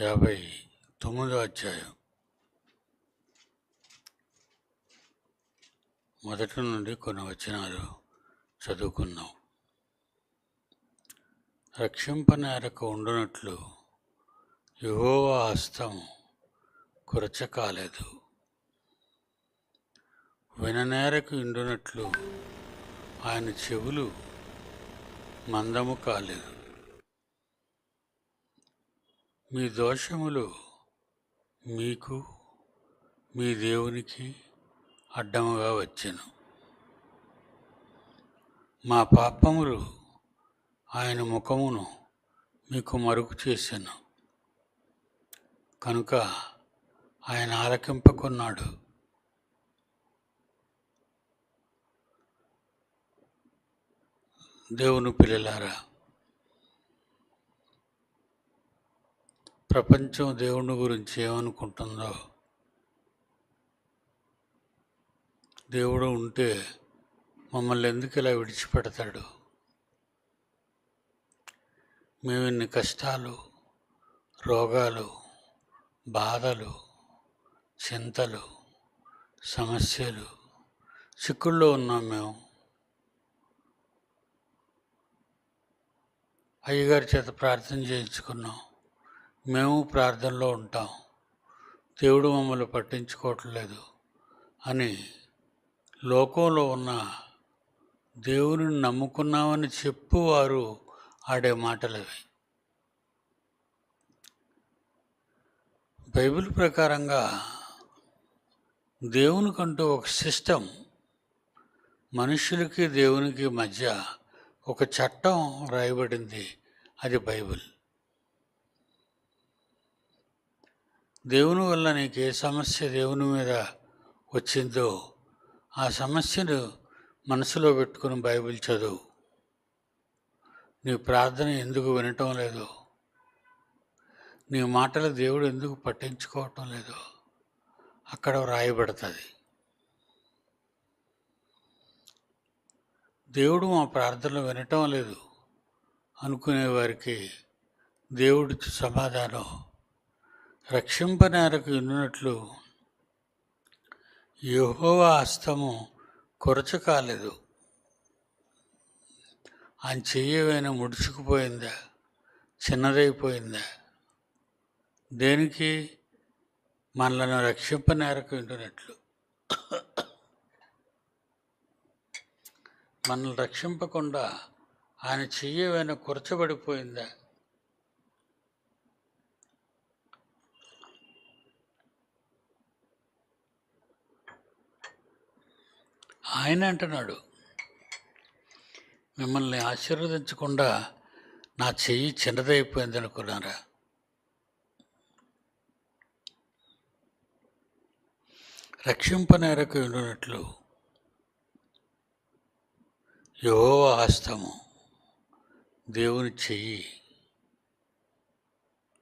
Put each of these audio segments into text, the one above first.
యాభై తొమ్మిదో అధ్యాయం. మొదటి నుండి కొన్ని వచనాలు చదువుకున్నాం రక్షింపనేరక ఉండునట్లు యెహోవా హస్తం కురచ కాలేదు విననేరకు ఇండునట్లు ఆయన చెవులు మందము కాలేదు. మీ దోషములు మీకు మీ దేవునికి అడ్డముగా వచ్చెను. మా పాపములు ఆయన ముఖమును మీకు మరుగు చేశాను కనుక ఆయన ఆలకింపకున్నాడు. దేవుని పిల్లలారా ప్రపంచం దేవుని గురించి ఏమనుకుంటుందో? దేవుడు ఉంటే మమ్మల్ని ఎందుకు ఇలా విడిచిపెడతాడు? మేము ఇన్ని కష్టాలు రోగాలు బాధలు చింతలు సమస్యలు చిక్కుల్లో ఉన్నాం మేము. అయ్యగారి చేత ప్రార్థన చేయించుకున్నాం. మేము ప్రార్థనలో ఉంటాం. దేవుడు మమ్మల్ని పట్టించుకోవట్లేదు అని లోకంలో ఉన్న దేవుని నమ్ముకున్నామని చెప్పువారు ఆడే మాటలవి బైబిల్ ప్రకారంగా దేవునికంటూ ఒక సిస్టమ్ మనుషులకి దేవునికి మధ్య ఒక చట్టం రాయబడింది. అది బైబిల్. దేవుని వల్ల నీకు ఏ సమస్య దేవుని మీద వచ్చిందో ఆ సమస్యను మనసులో పెట్టుకుని బైబిల్ చదువు. నీ ప్రార్థన ఎందుకు వినటం లేదు? నీ మాటలు దేవుడు ఎందుకు పట్టించుకోవటం లేదు? అక్కడ వ్రాయబడుతుంది. దేవుడు మా ప్రార్థనలు వినటం లేదు అనుకునే వారికి దేవుడి సమాధానం రక్షింపనేరకు ఉన్నట్లు యెహోవా హస్తము కొరచ కాలేదు. ఆయన చెయ్యవైనా ముడుచుకుపోయిందా? చిన్నదైపోయిందా? దేనికి? మనలను రక్షింపనేరకు ఉంటున్నట్లు మనల్ని రక్షింపకుండా ఆయన చెయ్యవైనా కురచబడిపోయిందా? ఆయన అంటున్నాడు మిమ్మల్ని ఆశీర్వదించకుండా నా చెయ్యి చిన్నదైపోయింది అనుకున్నారా? రక్షింపనేరకు ఉండినట్లు యహోవ హస్తము దేవుని చెయ్యి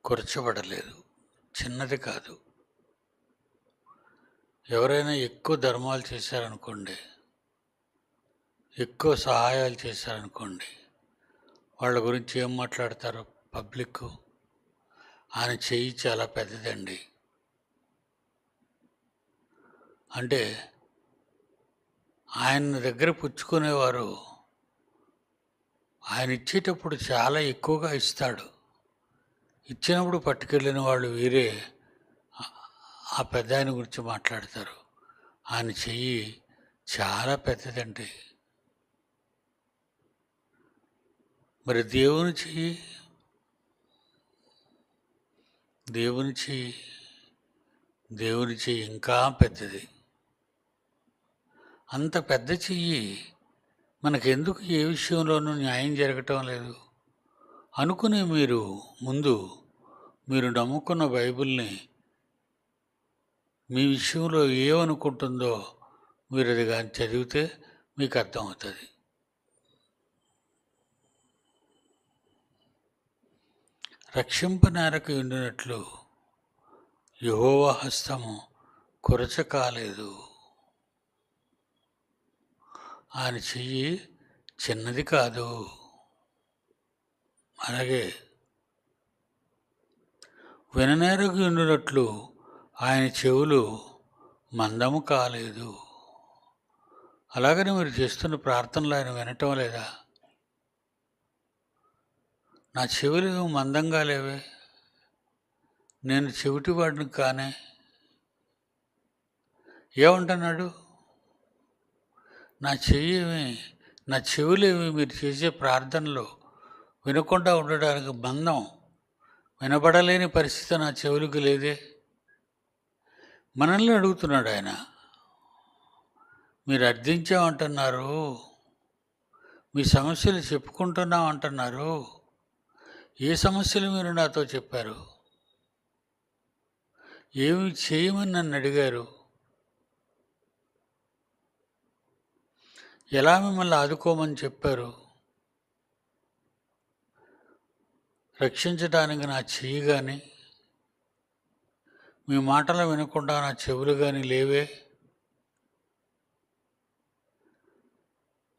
కురచబడలేదు చిన్నది కాదు. ఎవరైనా ఎక్కువ ధర్మాలు చేశారనుకోండి ఎక్కువ సహాయాలు చేశారనుకోండి వాళ్ళ గురించి ఏం మాట్లాడతారు? పబ్లిక్ ఆయన చెయ్యి చాలా పెద్దదండి. అంటే ఆయన దగ్గర పుచ్చుకునేవారు ఆయన ఇచ్చేటప్పుడు చాలా ఎక్కువగా ఇస్తాడు. ఇచ్చినప్పుడు పట్టుకెళ్ళిన వాళ్ళు వీరే ఆ- ఆ పెద్ద ఆయన గురించి మాట్లాడతారు. ఆయన చెయ్యి చాలా పెద్దదండి. మరి దేవుని చెయ్యి. దేవుని చెయ్యి. దేవుని చెయ్యి ఇంకా పెద్దది. అంత పెద్ద చెయ్యి మనకెందుకు ఏ విషయంలోనూ న్యాయం జరగటం లేదు. అనుకునే మీరు ముందు మీరు నమ్ముకున్న బైబిల్ని మీ విషయంలో ఏమనుకుంటుందో మీరు అది కానీ చదివితే మీకు అర్థమవుతుంది. రక్షింపనేరకు ఉండినట్లు యహోవ హస్తము కురచ కాలేదు ఆయన చెయ్యి చిన్నది కాదు. అలాగే విననేరకు ఉండినట్లు ఆయన చెవులు మందము కాలేదు. అలాగని మీరు చేస్తున్న ప్రార్థనలు ఆయన వినటం లేదా? నా చెవులు మందంగా లేవే. నేను చెవిటివాడిని కానే. ఏమంటున్నాడు? నా చెయ్యి నా చెవులేమి మీరు చేసే ప్రార్థనలు వినకుండా ఉండడానికి బంధం వినబడలేని పరిస్థితి నా చెవులకు లేదే? మనల్ని అడుగుతున్నాడు ఆయన. మీరు అర్థించామంటున్నారు. మీ సమస్యలు చెప్పుకుంటున్నాం అంటున్నారు ఏ సమస్యలు మీరు నాతో చెప్పారు? ఏమి చేయమని నన్ను అడిగారు? ఎలా మిమ్మల్ని ఆదుకోమని చెప్పారు? రక్షించడానికి నా చెయ్యి కానీ మీ మాటలు వినకుండా నా చెవులు కానీ లేవే?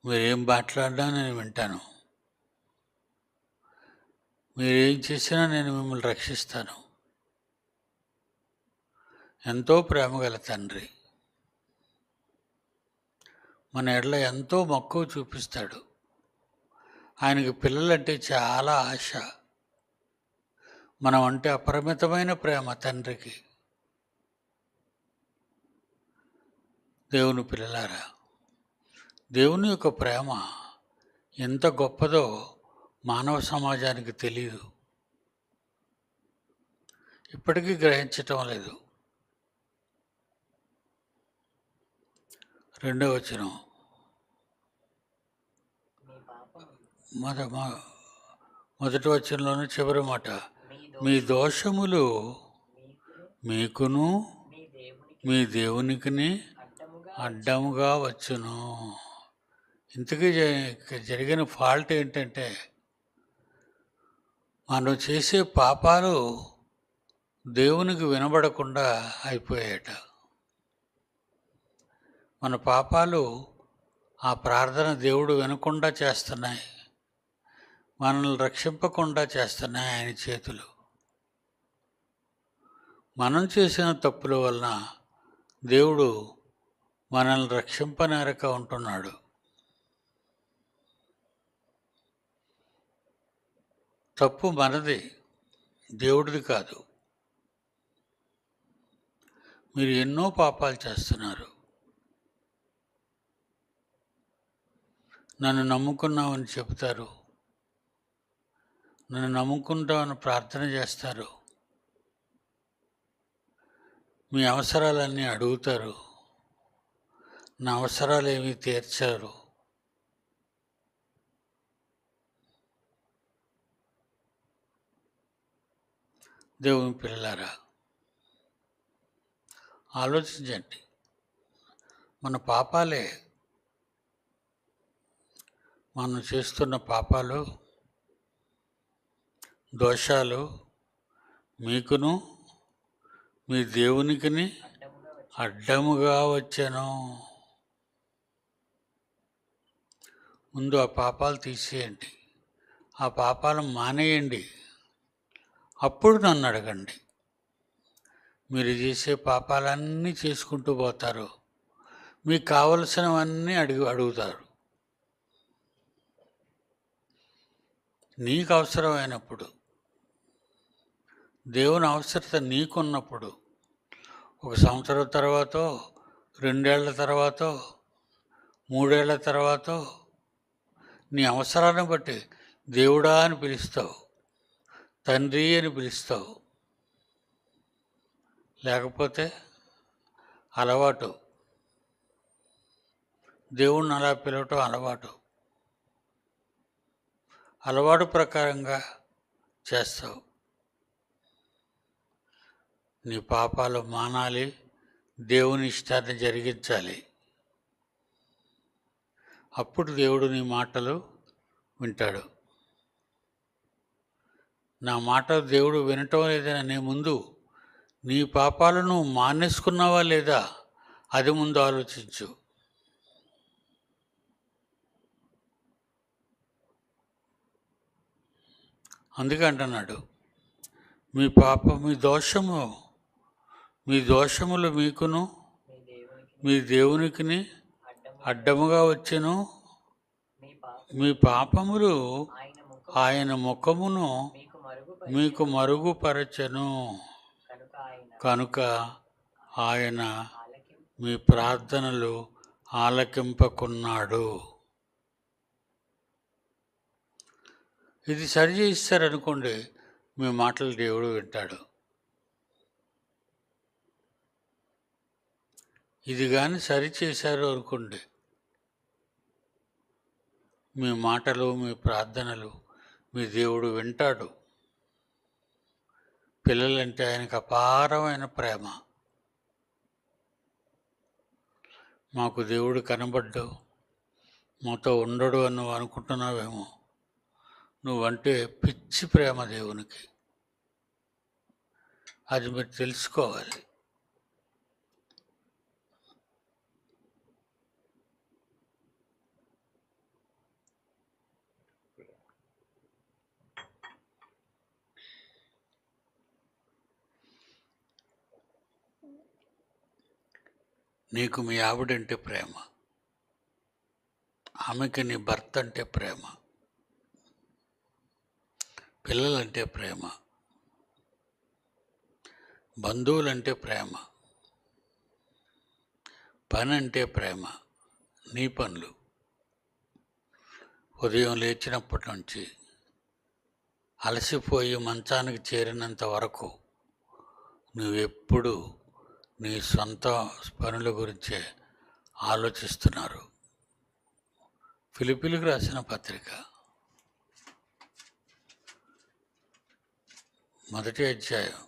మీరేం మాట్లాడినా నేను వింటాను. మీరేం చేసినా నేను మిమ్మల్ని రక్షిస్తాను. ఎంతో ప్రేమగల తండ్రి. మన ఎడల ఎంతో మక్కువ చూపిస్తాడు. ఆయనకి పిల్లలంటే చాలా ఆశ. మనం అంటే అపరిమితమైన ప్రేమ తండ్రికి. దేవుని పిల్లలారా దేవుని యొక్క ప్రేమ ఎంత గొప్పదో మానవ సమాజానికి తెలియదు ఇప్పటికీ గ్రహించటం లేదు. రెండవ వచనం. మొద మొదటి వచనంలోని చివరి మాట. మీ దోషములు మీకును మీ దేవునికి దేవునికిని అడ్డముగా వచ్చును. ఇంతకీ జ- జరిగిన ఫాల్ట్ ఏంటంటే మనం చేసే పాపాలు దేవునికి వినబడకుండా అయిపోయాయట. మన పాపాలు ఆ ప్రార్థన దేవుడు వినకుండా చేస్తున్నాయి. మనల్ని రక్షింపకుండా చేస్తున్నాయి ఆయన చేతులు. మనం చేసిన తప్పుల వలన దేవుడు మనల్ని రక్షింపనేరక ఉంటున్నాడు. తప్పు మనది దేవుడిది కాదు. మీరు ఎన్నో పాపాలు చేస్తున్నారు. నన్ను నమ్ముకున్నామని చెబుతారు నన్ను నమ్ముకుంటామని ప్రార్థన చేస్తారు. మీ అవసరాలన్నీ అడుగుతారు. నా అవసరాలు ఏమీ తీర్చారు. దేవుని పిల్లలారా ఆలోచించండి. మన పాపాలే మనం చేస్తున్న పాపాలు దోషాలు మీకును మీ దేవునికిని అడ్డముగా అడ్డముగా వచ్చాను. ముందు ఆ పాపాలు తీసేయండి. ఆ పాపాలు మానేయండి. అప్పుడు నన్ను అడగండి. మీరు చేసే పాపాలన్నీ చేసుకుంటూ పోతారు. మీకు కావలసినవన్నీ అడుగు అడుగుతారు. నీకు అవసరమైనప్పుడు దేవుని అవసరత నీకున్నప్పుడు ఒక సంవత్సరం తర్వాత రెండేళ్ళ తర్వాత మూడేళ్ళ తర్వాత నీ అవసరాన్ని బట్టి దేవుడా అని పిలుస్తావు. తండ్రి అని పిలుస్తావు. లేకపోతే అలవాటు. దేవుణ్ణి అలా పిలవటం అలవాటు. అలవాటు ప్రకారంగా చేస్తావు. నీ పాపాలు మానాలి. దేవుని ఇష్టాన్ని జరిగించాలి. అప్పుడు దేవుడు నీ మాటలు వింటాడు. నా మాట దేవుడు వినటం లేదనే ముందు నీ పాపాలను మానేసుకున్నావా లేదా? అది ముందు ఆలోచించు. అందుకే అంటున్నాడు మీ పాప మీ దోషము మీ దోషములు మీకును మీ దేవునికి దేవునికిని అడ్డముగా వచ్చెను. మీ పాపములు ఆయన ముఖమును మీకు మరుగు మీకు మరుగుపరచెను కనుక ఆయన మీ ప్రార్థనలు ఆలకింపకున్నాడు. ఇది సరి చేయిస్తారనుకోండి మీ మాటలు దేవుడు వింటాడు. ఇది కానీ సరి చేశారు అనుకోండి మీ మాటలు మీ ప్రార్థనలు మీ దేవుడు వింటాడు. పిల్లలంటే ఆయనకు అపారమైన ప్రేమ. మాకు దేవుడు కనబడ్డు మాతో ఉండడు అని నువ్వు అనుకుంటున్నావేమో. నువ్వంటే పిచ్చి ప్రేమ దేవునికి. అది మీరు తెలుసుకోవాలి. నీకు మీ ఆవిడంటే ప్రేమ. ఆమెకి నీ భర్త అంటే ప్రేమ. పిల్లలంటే ప్రేమ. బంధువులంటే ప్రేమ. పని అంటే ప్రేమ. నీ పనులు. ఉదయం లేచినప్పటి నుంచి అలసిపోయి మంచానికి చేరినంత వరకు నువ్వెప్పుడు నీ సొంత పనుల గురించే ఆలోచిస్తున్నారు. ఫిలిపిలకు రాసిన పత్రిక. మొదటి అధ్యాయం.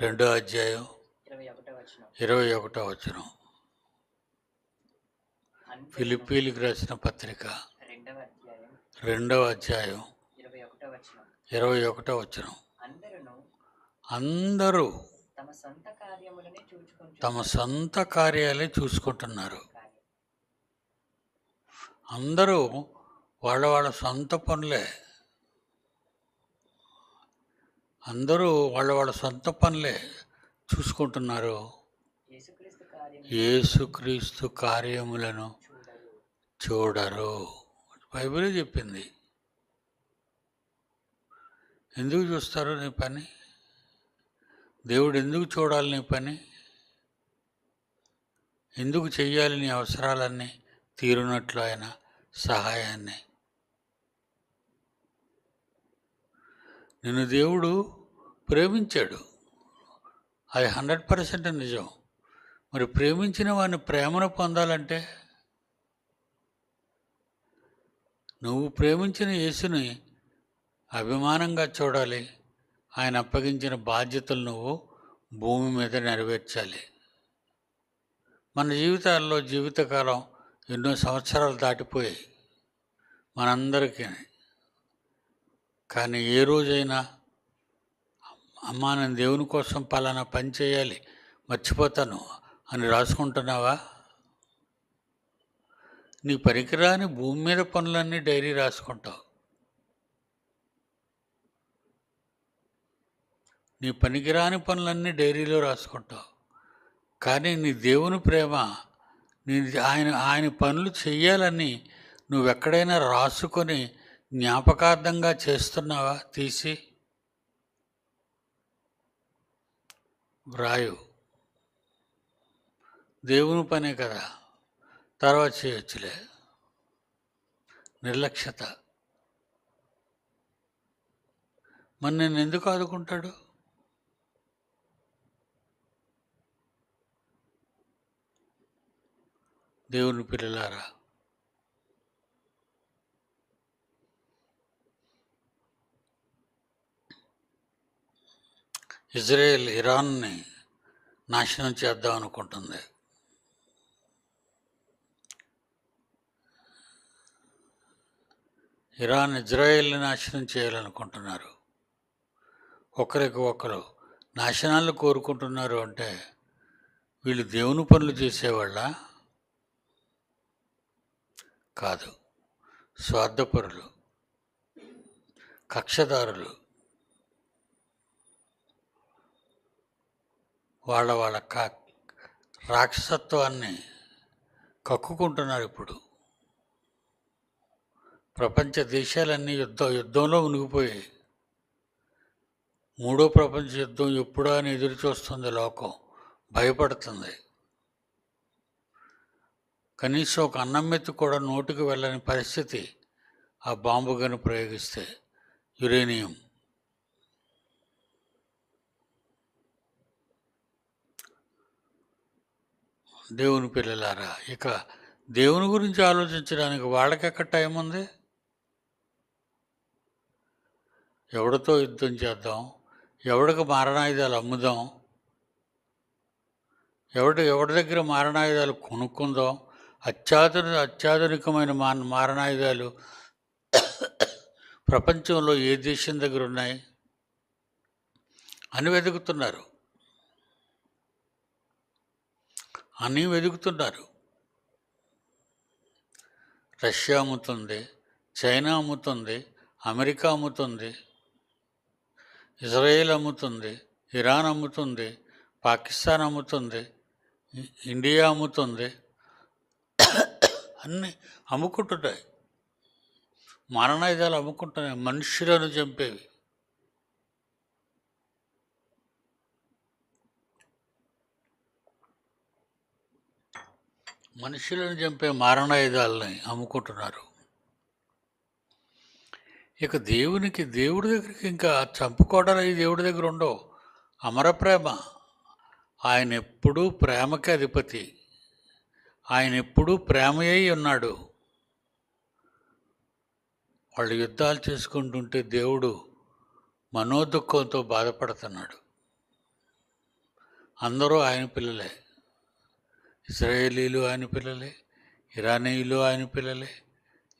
రెండో అధ్యాయం ఇరవై ఒకటో వచనం. అందరూ ఫిలిప్పీలకు రాసిన పత్రిక. రెండవ అధ్యాయం. ఇరవై ఒకటో వచనం. అందరూ తమ సొంత కార్యాలే చూసుకుంటున్నారు. అందరూ వాళ్ళ వాళ్ళ సొంత పనులే. అందరూ వాళ్ళ వాళ్ళ సొంత పనులే చూసుకుంటున్నారు. యేసుక్రీస్తు యేసుక్రీస్తు కార్యములను చూడరు. బైబిలే చెప్పింది. ఎందుకు చూస్తారు నీ పని? దేవుడు ఎందుకు చూడాలి నీ పని? ఎందుకు చెయ్యాలి నీ అవసరాలన్నీ? తీరునట్లు ఆయన సహాయాన్ని. నిన్ను దేవుడు ప్రేమించాడు. అది హండ్రెడ్ పర్సెంట్ నిజం. మరి ప్రేమించిన వాడిని ప్రేమను పొందాలంటే? నువ్వు ప్రేమించిన యేసుని అభిమానంగా చూడాలి. ఆయన అప్పగించిన బాధ్యతలు నువ్వు భూమి మీద నెరవేర్చాలి. మన జీవితాల్లో జీవితకాలం ఎన్నో సంవత్సరాలు దాటిపోయాయి. మనందరికీ. కానీ ఏ రోజైనా అమ్మా నేను దేవుని కోసం పలానా పని చేయాలి మర్చిపోతాను అని రాసుకుంటున్నావా? నీ పనికిరాని భూమి మీద పనులన్నీ డైరీ రాసుకుంటావు. నీ పనికిరాని పనులన్నీ డైరీలో రాసుకుంటావు. కానీ నీ దేవుని ప్రేమ నీ ఆయన ఆయన పనులు చెయ్యాలని నువ్వెక్కడైనా రాసుకొని జ్ఞాపకార్థంగా చేస్తున్నావా? తీసి. వ్రాయు. దేవుని పనే కదా. తర్వాత చేయొచ్చులే. నిర్లక్ష్యత. మరి నేను ఎందుకు ఆదుకుంటాడు? దేవుని పిల్లలారా. ఇజ్రాయెల్ ఇరాన్ని నాశనం చేద్దాం అనుకుంటుంది. ఇరాన్ ఇజ్రాయెల్ని నాశనం చేయాలనుకుంటున్నారు. ఒకరికి ఒకరు నాశనాలు కోరుకుంటున్నారు అంటే వీళ్ళు దేవుని పనులు చేసేవాళ్ళ? కాదు. స్వార్థపరులు కక్షదారులు వాళ్ళ వాళ్ళ క రాక్షసత్వాన్ని కక్కుకుంటున్నారు ఇప్పుడు. ప్రపంచ దేశాలన్నీ యుద్ధ యుద్ధంలో మునిగిపోయాయి. మూడో ప్రపంచ యుద్ధం ఎప్పుడా అని ఎదురు చూస్తుంది లోకం. భయపడుతుంది. కనీసం ఒక అన్నం మెత్తి కూడా నోటికి వెళ్ళని పరిస్థితి ఆ బాంబు గను ప్రయోగిస్తే. యురేనియం. దేవుని పిల్లలారా ఇక దేవుని గురించి ఆలోచించడానికి వాళ్ళకి ఎక్కడ టైం ఉంది? ఎవడితో యుద్ధం చేద్దాం? ఎవడికి మారణాయుధాలు అమ్ముదాం? ఎవడి దగ్గర మారణాయుధాలు కొనుక్కుందాం? అత్యాధు అత్యాధునికమైన మా మారణాయుధాలు ప్రపంచంలో ఏ దేశం దగ్గర ఉన్నాయి? అని వెతుకుతున్నారు. అని వెతుకుతున్నారు. రష్యా అమ్ముతుంది చైనా అమ్ముతుంది అమెరికా అమ్ముతుంది ఇజ్రాయేల్ అమ్ముతుంది ఇరాన్ అమ్ముతుంది పాకిస్తాన్ అమ్ముతుంది ఇండియా అమ్ముతుంది అన్నీ అమ్ముకుంటున్నాయి మారణాయుధాలు అమ్ముకుంటున్నాయి. మనుషులను చంపేవి. మనుషులను చంపే మారణాయుధాలని అమ్ముకుంటున్నారు. ఇక దేవునికి దేవుడి దగ్గరికి ఇంకా చంపుకోవడానికి దేవుడి దగ్గర ఉండవు. అమర ప్రేమ ఆయన ఎప్పుడూ ప్రేమకి అధిపతి. ఆయన ఎప్పుడూ ప్రేమయ్య ఉన్నాడు. వాళ్ళు యుద్ధాలు చేసుకుంటుంటే దేవుడు మనోదుఖంతో బాధపడుతున్నాడు. అందరూ ఆయన పిల్లలే. ఇస్రాయేలీలు ఆయన పిల్లలే ఇరానీయులు ఆయన పిల్లలే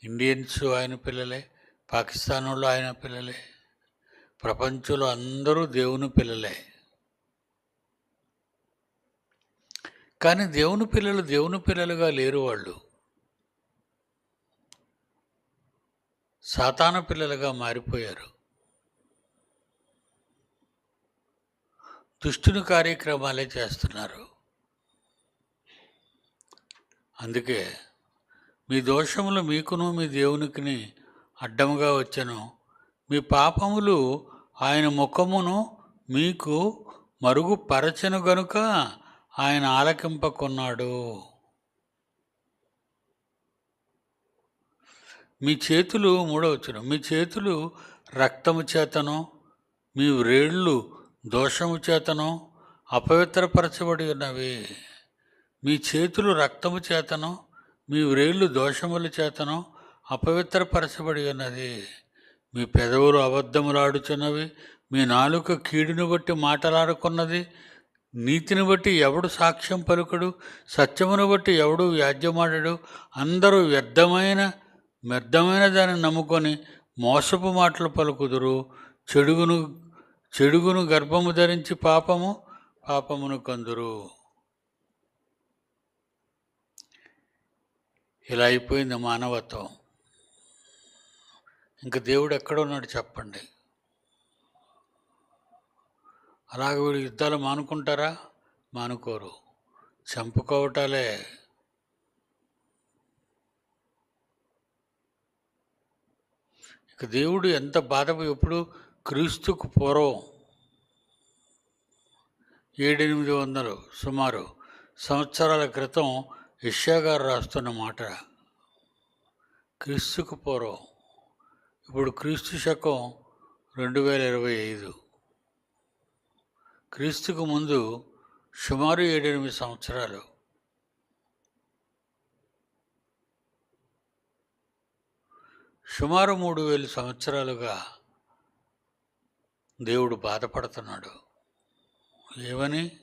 ఇండియన్స్ ఆయన పిల్లలే పాకిస్తాన్ వాళ్ళు ఆయన పిల్లలే ప్రపంచంలో అందరూ దేవుని పిల్లలే. కానీ దేవుని పిల్లలు దేవుని పిల్లలుగా లేరు వాళ్ళు. సాతాన పిల్లలుగా మారిపోయారు. దుష్టుని కార్యక్రమాలే చేస్తున్నారు. అందుకే మీ దోషములు మీకును మీ దేవునికిని అడ్డముగా వచ్చను. మీ పాపములు ఆయన ముఖమును మీకు మరుగుపరచను గనుక ఆయన ఆలకింపకున్నాడు. మీ చేతులు మూడవచ్చును మీ చేతులు రక్తము చేతను మీ వ్రేళ్ళు దోషము చేతను అపవిత్రపరచబడి ఉన్నవి. మీ చేతులు రక్తము చేతను మీ వ్రేళ్ళు దోషముల చేతను అపవిత్రపరచబడి ఉన్నది. మీ పెదవులు అబద్ధములాడుచున్నవి మీ నాలుక కీడును బట్టి మాటలాడుకున్నది నీతిని బట్టి ఎవడు సాక్ష్యం పలుకుడు సత్యమును బట్టి ఎవడు వ్యాజ్యమాడడు అందరూ వ్యర్థమైన వ్యర్థమైన దాన్ని నమ్ముకొని మోసపు మాటలు పలుకుదురు. చెడుగును చెడుగును గర్భము ధరించి పాపము పాపమును కందురు. ఇలా అయిపోయింది మానవత్వం. ఇంక దేవుడు ఎక్కడున్నాడు చెప్పండి? అలాగే వీళ్ళు యుద్ధాలు మానుకుంటారా? మానుకోరు. చంపుకోవటాలే. ఇక దేవుడు ఎంత బాధ ఎప్పుడు క్రీస్తుకు పూర్వం ఏడెనిమిది వందలు సుమారు సంవత్సరాల క్రితం యష్యా గారు రాస్తున్న మాట. క్రీస్తుకు పూర్వం. ఇప్పుడు క్రీస్తు శకం రెండు వేల ఇరవై ఐదు. క్రీస్తుకు ముందు సుమారు ఏడెనిమిది సంవత్సరాలు. సుమారు మూడు వేల సంవత్సరాలుగా దేవుడు బాధపడుతున్నాడు. ఏమని?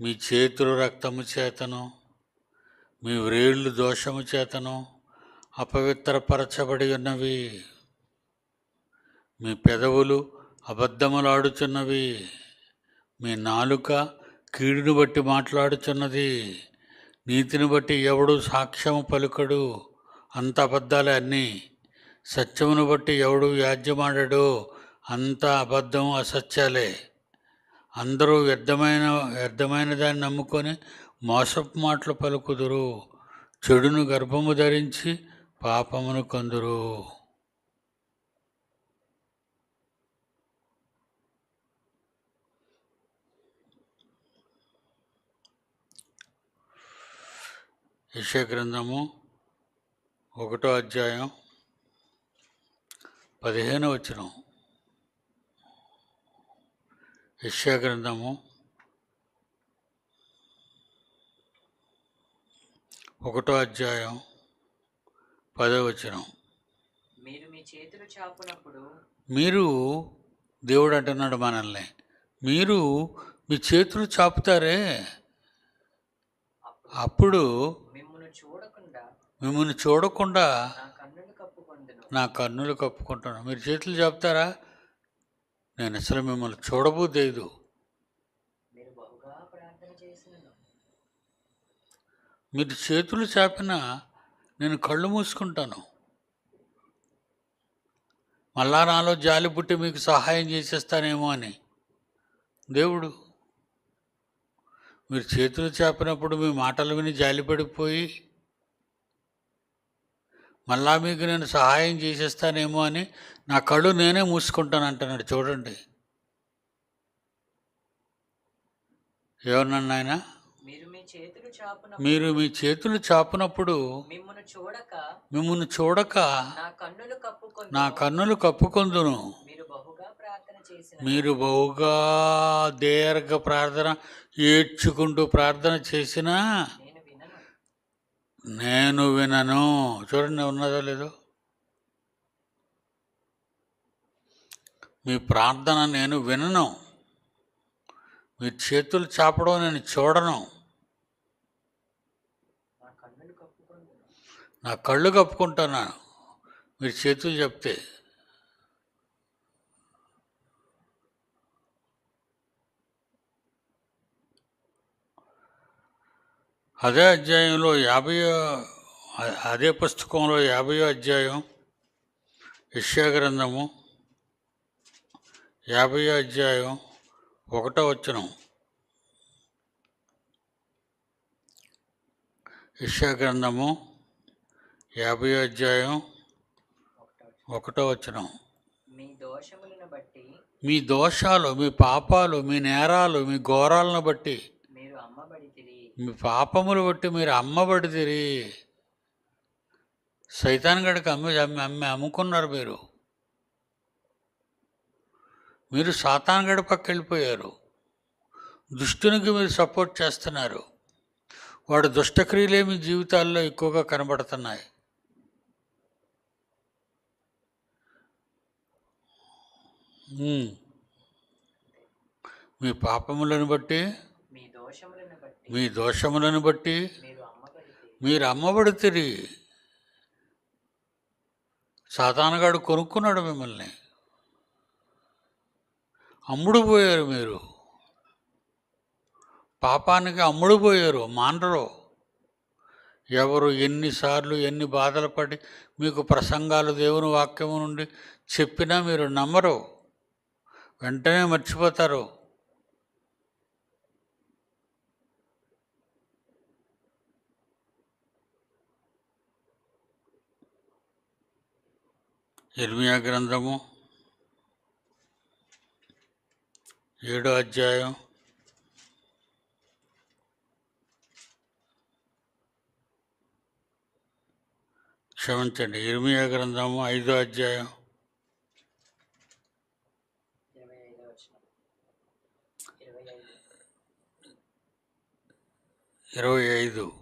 మీ చేతులు రక్తము చేతను మీ వ్రేళ్ళు దోషము చేతను అపవిత్రపరచబడి ఉన్నవి మీ పెదవులు అబద్ధములాడుచున్నవి. మీ నాలుక కీడును బట్టి మాట్లాడుచున్నది. నీతిని బట్టి ఎవడు సాక్ష్యము పలుకడు. అంత అబద్ధాలే అన్నీ. సత్యమును బట్టి ఎవడు వ్యాజ్యమాడడు అంత అబద్ధం అసత్యాలే. అందరూ వ్యర్థమైన వ్యర్థమైన దాన్ని నమ్ముకొని మోసపు మాటలు పలుకుదురు. చెడును గర్భము ధరించి పాపమును కొందురు. యశ గ్రంథము ఒకటో అధ్యాయం పదిహేను వచనం. యశ గ్రంథము ఒకటో అధ్యాయం పదో వచనం. మీరు మీ చేతులు చాపునప్పుడు మీరు దేవుడు అంటున్నాడు మనల్ని మీరు మీ చేతులు చాపుతారే? అప్పుడు మిమ్మల్ని చూడకుండా నా కన్నులు కప్పుకుంటాను మీరు చేతులు చెప్తారా నేను అసలు మిమ్మల్ని చూడబోదేదు మీరు చేతులు చాపినా నేను కళ్ళు మూసుకుంటాను. మళ్ళా నాలో జాలి పుట్టి మీకు సహాయం చేసేస్తానేమో అని. దేవుడు మీరు చేతులు చాపినప్పుడు మీ మాటలు విని జాలిపడిపోయి మళ్ళా మీకు నేను సహాయం చేసేస్తానేమో అని నా కళ్ళు నేనే మూసుకుంటాను అంటున్నాడు చూడండి. ఏమన్నాను ఆయన? మీరు మీ చేతులు చాపునప్పుడు మిమ్మల్ని చూడక నా కన్నులు కప్పుకొందును. మీరు బహుగా దీర్ఘ ప్రార్థన ఏడ్చుకుంటూ ప్రార్థన చేసినా నేను వినను. చూడండి ఉన్నదో లేదో. మీ ప్రార్థన నేను వినను. మీ చేతులు చాపడం నేను చూడను. నా కళ్ళు కప్పుకుంటాను మీరు చేతులు చెప్తే అదే అధ్యాయంలో యాభై అదే పుస్తకంలో యాభై అధ్యాయం గ్రంథము యాభై అధ్యాయం ఒకటో వచనం. యెషయా గ్రంథము యాభై అధ్యాయం ఒకటో మీ దోషములను బట్టి మీ దోషాలు మీ పాపాలు మీ నేరాలు మీ ఘోరాలను బట్టి మీ పాపములు బట్టి మీరు అమ్మబడితిరి సైతాన్ గడికి అమ్మి అమ్మి అమ్మి అమ్ముకున్నారు మీరు. మీరు సాతాన్ గడి పక్క వెళ్ళిపోయారు. దుష్టునికి మీరు సపోర్ట్ చేస్తున్నారు. వాడు దుష్టక్రియలే మీ జీవితాల్లో ఎక్కువగా కనబడుతున్నాయి. మీ పాపములను బట్టి మీ దోషములను బట్టి మీరు అమ్మబడితిరి మీరు అమ్మబడితిరి సాతానగాడు కొనుక్కున్నాడు మిమ్మల్ని. అమ్ముడు పోయారు మీరు. పాపానికి అమ్ముడు పోయారు మానరు. ఎవరు ఎన్నిసార్లు ఎన్ని బాధలు పడి మీకు ప్రసంగాలు దేవుని వాక్యము నుండి చెప్పినా మీరు నమ్మరు. వెంటనే మర్చిపోతారు. ఇర్మియా గ్రంథము ఏడో అధ్యాయం క్షమించండి ఇర్మియా గ్రంథము ఐదో అధ్యాయం. ఇరవై ఐదో.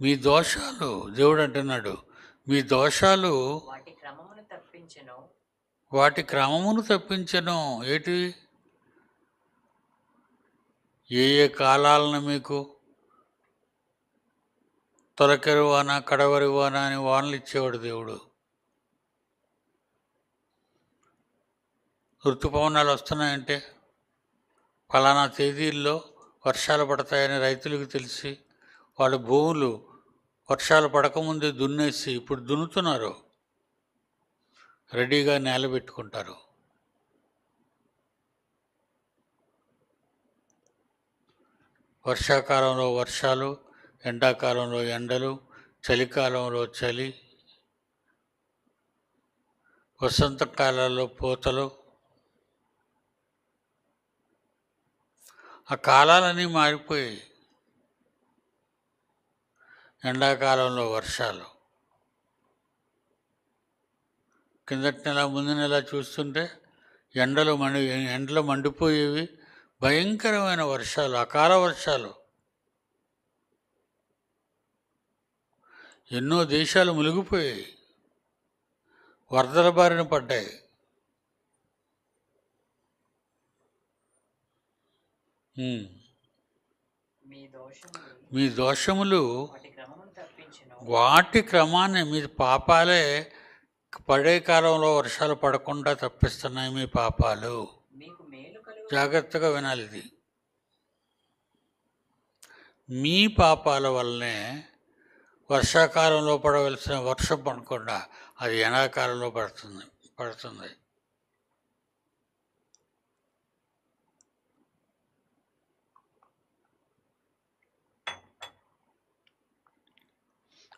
మీ దోషాలు దేవుడు అంటున్నాడు. మీ దోషాలు వాటి క్రమమును తప్పించెను. వాటి క్రమమును తప్పించను. ఏటి? ఏ ఏ కాలాలను మీకు? తొలకరి వాన కడవరి వాన అని వానలు ఇచ్చేవాడు దేవుడు. ఋతుపవనాలు వస్తున్నాయంటే ఫలానా తేదీల్లో వర్షాలు పడతాయని రైతులకు తెలిసి వాళ్ళ భూములు వర్షాలు పడకముందే దున్నేసి ఇప్పుడు దున్నుతున్నారు. రెడీగా నేల పెట్టుకుంటారు. వర్షాకాలంలో వర్షాలు ఎండాకాలంలో ఎండలు చలికాలంలో చలి వసంతకాలాల్లో పూతలు. ఆ కాలాలన్నీ మారిపోయాయి. ఎండాకాలంలో వర్షాలు. కిందటి నెల ముందు నెల చూస్తుంటే ఎండలు మండి ఎండలు మండిపోయేవి. భయంకరమైన వర్షాలు అకాల వర్షాలు. ఎన్నో దేశాలు మునిగిపోయాయి. వరదల బారిన పడ్డాయి. మీ దోషములు మీ దోషములు వాటి క్రమమును తప్పించెను వాటి క్రమాన్ని మీ పాపాలే పడే కాలంలో వర్షాలు పడకుండా తప్పిస్తున్నాయి మీ పాపాలు. జాగ్రత్తగా వినాలి ఇది. మీ పాపాల వల్లనే వర్షాకాలంలో పడవలసిన వర్షం పడకుండా అది ఎండాకాలంలో పడుతుంది పడుతుంది.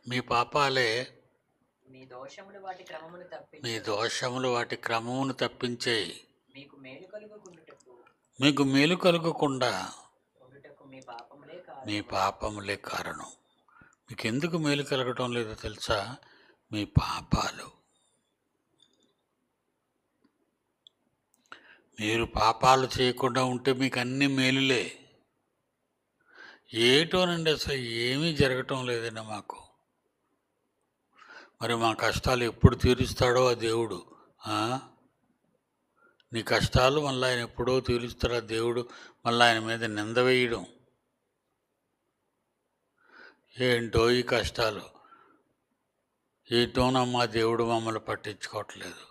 మీ పాపాలే మీ దోషములు వాటి క్రమమును మీ తప్పించి దోషములు వాటి క్రమమును తప్పించేయి మీకు మేలు కలుగుకుండుటకు. మీకు మేలు కలగకుండా ఉండుటకు మీ పాపములే కాదు మీ పాపములే కారణం. మీకు ఎందుకు మేలు కలగటం లేదో తెలుసా? మీ పాపాలు. మీరు పాపాలు చేయకుండా ఉంటే మీకు అన్ని మేలులే ఏటోనండి అసలు ఏమీ జరగటం లేదండి మాకు. మరి మా కష్టాలు ఎప్పుడు తీరుస్తాడో ఆ దేవుడు నీ కష్టాలు మళ్ళీ ఆయన ఎప్పుడో తీరుస్తాడు ఆ దేవుడు మళ్ళీ ఆయన మీద నింద వేయడం. ఏంటో ఈ కష్టాలు? మా దేవుడు మమ్మల్ని పట్టించుకోవట్లేదు.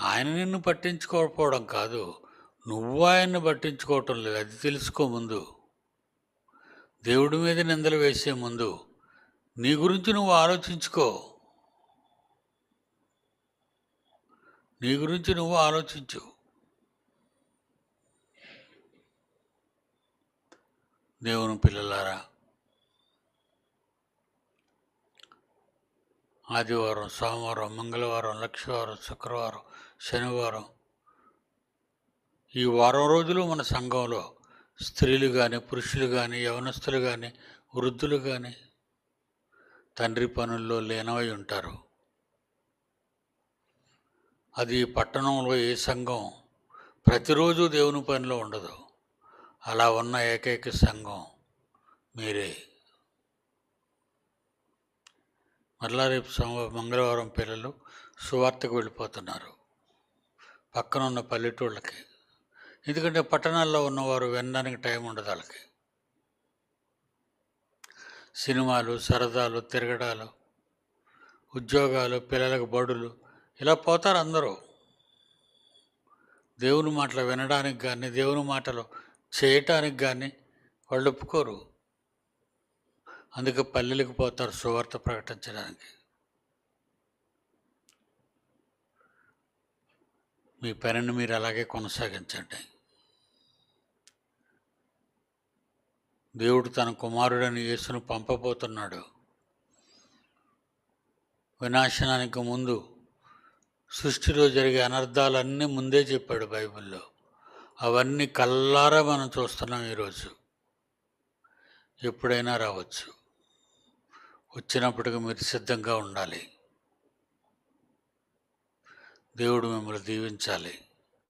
ఆయన నిన్ను పట్టించుకోకపోవడం కాదు నువ్వు ఆయన్ని పట్టించుకోవటం లేదు అది తెలుసుకో ముందు. దేవుడి మీద నిందలు వేసే ముందు నీ గురించి నువ్వు ఆలోచించుకో. నీ గురించి నువ్వు ఆలోచించు. దేవుని పిల్లలారా ఆదివారం సోమవారం మంగళవారం లక్షవారం శుక్రవారం శనివారం ఈ వారం రోజులు మన సంఘంలో స్త్రీలు కానీ పురుషులు కానీ యవనస్తులు కానీ వృద్ధులు కానీ తండ్రి పనుల్లో లీనమై ఉంటారు. అది పట్టణంలో ఏ సంఘం ప్రతిరోజు దేవుని పనిలో ఉండదు. అలా ఉన్న ఏకైక సంఘం మీరే. మరలా రేపు మంగళవారం పిల్లలు సువార్తకు వెళ్ళిపోతున్నారు. పక్కన ఉన్న పల్లెటూళ్ళకి. ఎందుకంటే పట్టణాల్లో ఉన్నవారు వినడానికి టైం ఉండదు వాళ్ళకి. సినిమాలు సరదాలు తిరగడాలు ఉద్యోగాలు పిల్లలకు బడులు ఇలా పోతారు అందరూ. దేవుని మాటలు వినడానికి కానీ దేవుని మాటలు చేయటానికి కానీ వాళ్ళు ఒప్పుకోరు. అందుకే పల్లెలకు పోతారు సువార్త ప్రకటించడానికి. మీ పనిని మీరు అలాగే కొనసాగించండి. దేవుడు తన కుమారుడని యేసును పంపబోతున్నాడు. వినాశనానికి ముందు సృష్టిలో జరిగే అనర్థాలన్నీ ముందే చెప్పాడు బైబిల్లో. అవన్నీ కల్లారా మనం చూస్తున్నాం ఈరోజు. ఎప్పుడైనా రావచ్చు. వచ్చినప్పటికీ మీరు సిద్ధంగా ఉండాలి. దేవుడు మిమ్మల్ని దీవించాలి.